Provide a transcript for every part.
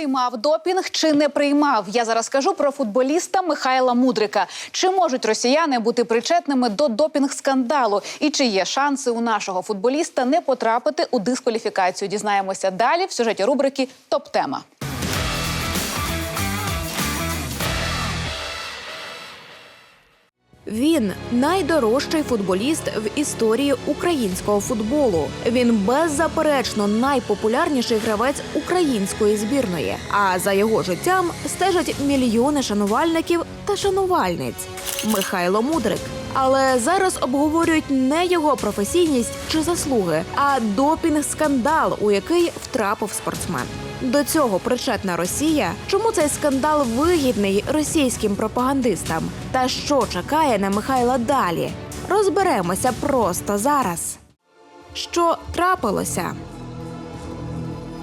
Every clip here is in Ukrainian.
Приймав допінг чи не приймав? Я зараз кажу про футболіста Михайла Мудрика. Чи можуть росіяни бути причетними до допінг-скандалу? І чи є шанси у нашого футболіста не потрапити у дискваліфікацію? Дізнаємося далі в сюжеті рубрики Топ-тема. Він найдорожчий футболіст в історії українського футболу. Він беззаперечно найпопулярніший гравець української збірної. А за його життям стежать мільйони шанувальників та шанувальниць. Михайло Мудрик. Але зараз обговорюють не його професійність чи заслуги, а допінг-скандал, у який втрапив спортсмен. До цього причетна Росія. Чому цей скандал вигідний російським пропагандистам? Та що чекає на Михайла далі? Розберемося просто зараз. Що трапилося?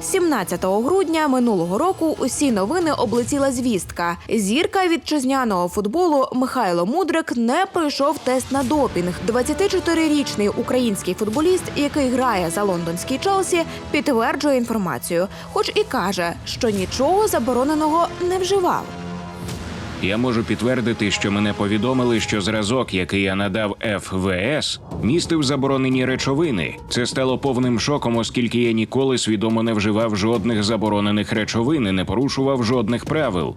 17 грудня минулого року усі новини облетіла звістка. Зірка вітчизняного футболу Михайло Мудрик не пройшов тест на допінг. 24-річний український футболіст, який грає за лондонський Челсі, підтверджує інформацію, хоч і каже, що нічого забороненого не вживав. Я можу підтвердити, що мене повідомили, що зразок, який я надав ФВС, містив заборонені речовини. Це стало повним шоком, оскільки я ніколи свідомо не вживав жодних заборонених речовин і не порушував жодних правил.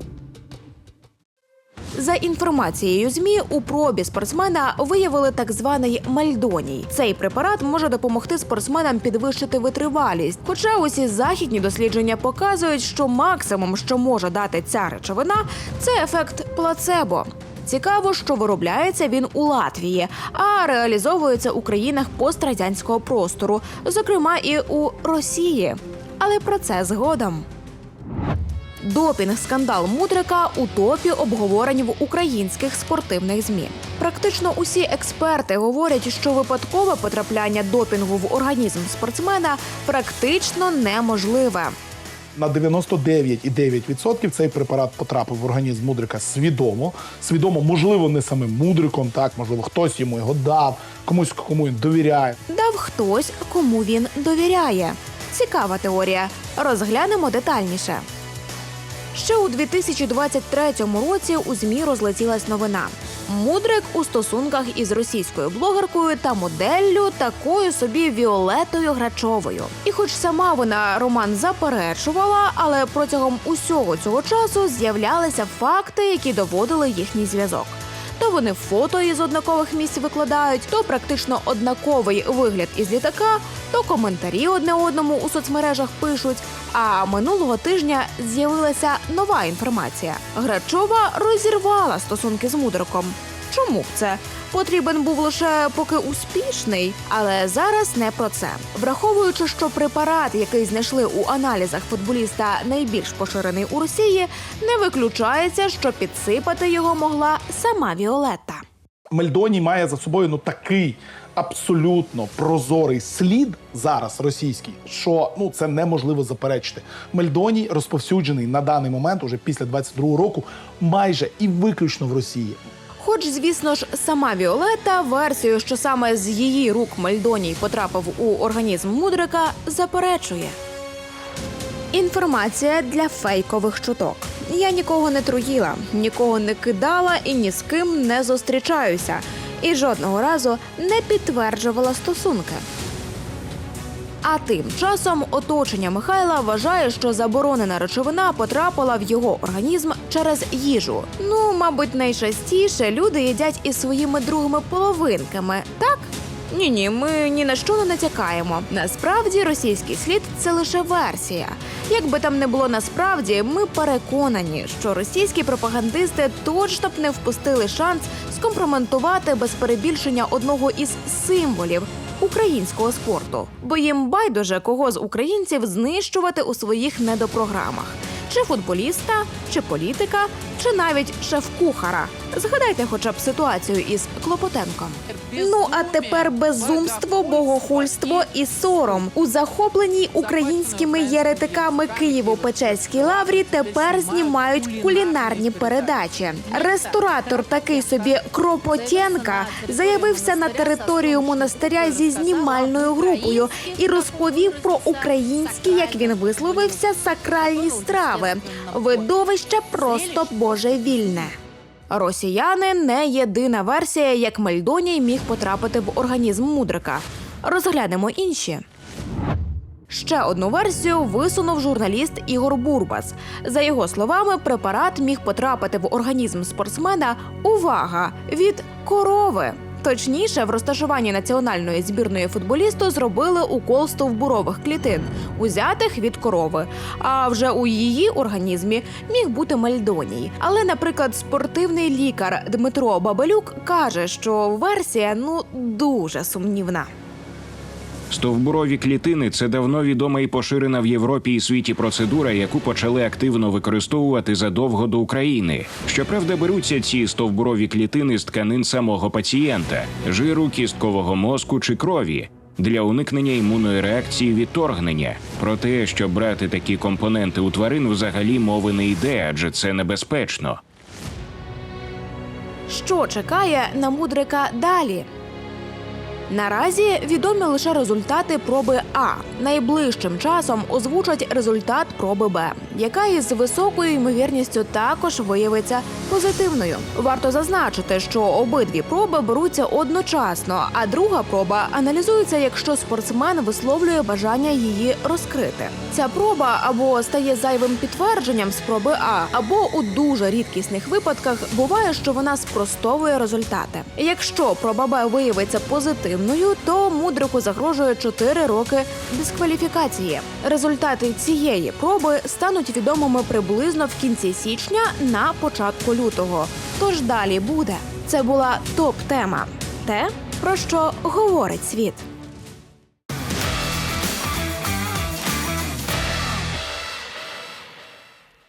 За інформацією змі у пробі спортсмена виявили так званий мальдоній. Цей препарат може допомогти спортсменам підвищити витривалість. Хоча усі західні дослідження показують, що максимум, що може дати ця речовина, це ефект плацебо. Цікаво, що виробляється він у Латвії, а реалізовується у країнах пострадянського простору, зокрема і у Росії. Але про це згодом. Допінг-скандал Мудрика у топі обговорень в українських спортивних змі. Практично усі експерти говорять, що випадкове потрапляння допінгу в організм спортсмена практично неможливе. На 99,9% цей препарат потрапив в організм мудрика свідомо. Свідомо, можливо, не самим мудриком, так можливо, хтось йому його дав, комусь кому він довіряє. Дав хтось, кому він довіряє. Цікава теорія. Розглянемо детальніше. Ще у 2023 році у ЗМІ розлетілась новина. Мудрик у стосунках із російською блогеркою та моделлю такою собі Віолетою Грачовою. І хоч сама вона роман заперечувала, але протягом усього цього часу з'являлися факти, які доводили їхній зв'язок. То вони фото із однакових місць викладають, то практично однаковий вигляд із літака, то коментарі одне одному у соцмережах пишуть. А минулого тижня з'явилася нова інформація. Грачова розірвала стосунки з мудриком. Чому це? Потрібен був лише поки успішний, але зараз не про це. Враховуючи, що препарат, який знайшли у аналізах футболіста, найбільш поширений у Росії, не виключається, що підсипати його могла сама Віолетта. Мельдоній має за собою ну такий абсолютно прозорий слід зараз російський, що ну це неможливо заперечити. Мельдоній розповсюджений на даний момент, уже після 22-го року, майже і виключно в Росії. Хоч, звісно ж, сама Віолетта версію, що саме з її рук Мальдоній потрапив у організм мудрика, заперечує. Інформація для фейкових чуток. Я нікого не труїла, нікого не кидала і ні з ким не зустрічаюся. І жодного разу не підтверджувала стосунки. А тим часом оточення Михайла вважає, що заборонена речовина потрапила в його організм через їжу. Ну, мабуть, найчастіше люди їдять із своїми другими половинками, так? Ні, ні, ми ні на що не натякаємо. Насправді російський слід це лише версія. Як би там не було насправді, ми переконані, що російські пропагандисти точно б не впустили шанс скомпроментувати без перебільшення одного із символів українського спорту, бо їм байдуже кого з українців знищувати у своїх недопрограмах. Чи футболіста, чи політика, чи навіть шеф-кухара. Згадайте хоча б ситуацію із Клопотенком. Ну а тепер безумство, богохульство і сором у захопленій українськими єретиками Києво-Печерській лаврі тепер знімають кулінарні передачі. Ресторатор такий собі Кропотєнка заявився на територію монастиря зі знімальною групою і розповів про українські, як він висловився, сакральні страви. Видовище просто божевільне. Росіяни не єдина версія, як Мельдоній міг потрапити в організм мудрика. Розглянемо інші. Ще одну версію висунув журналіст Ігор Бурбас. За його словами, препарат міг потрапити в організм спортсмена. Увага! Від корови. Точніше, в розташуванні національної збірної футболісту зробили укол стовбурових клітин, узятих від корови. А вже у її організмі міг бути мельдоній. Але, наприклад, спортивний лікар Дмитро Бабелюк каже, що версія ну дуже сумнівна. Стовбурові клітини це давно відома і поширена в Європі і світі процедура, яку почали активно використовувати задовго до України. Щоправда, беруться ці стовбурові клітини з тканин самого пацієнта, жиру, кісткового мозку чи крові. Для уникнення імунної реакції відторгнення про те, щоб брати такі компоненти у тварин, взагалі мови не йде, адже це небезпечно. Що чекає на мудрика далі? Наразі відомі лише результати проби А. Найближчим часом озвучать результат проби Б, яка із високою ймовірністю також виявиться позитивною. Варто зазначити, що обидві проби беруться одночасно, а друга проба аналізується, якщо спортсмен висловлює бажання її розкрити. Ця проба або стає зайвим підтвердженням спроби А, або у дуже рідкісних випадках буває, що вона спростовує результати. Якщо проба Б виявиться позитивною, то мудрику загрожує 4 роки дискваліфікації. Результати цієї проби стануть відомими приблизно в кінці січня на початку лютого. Тож далі буде. Це була топ-тема. Те, про що говорить світ.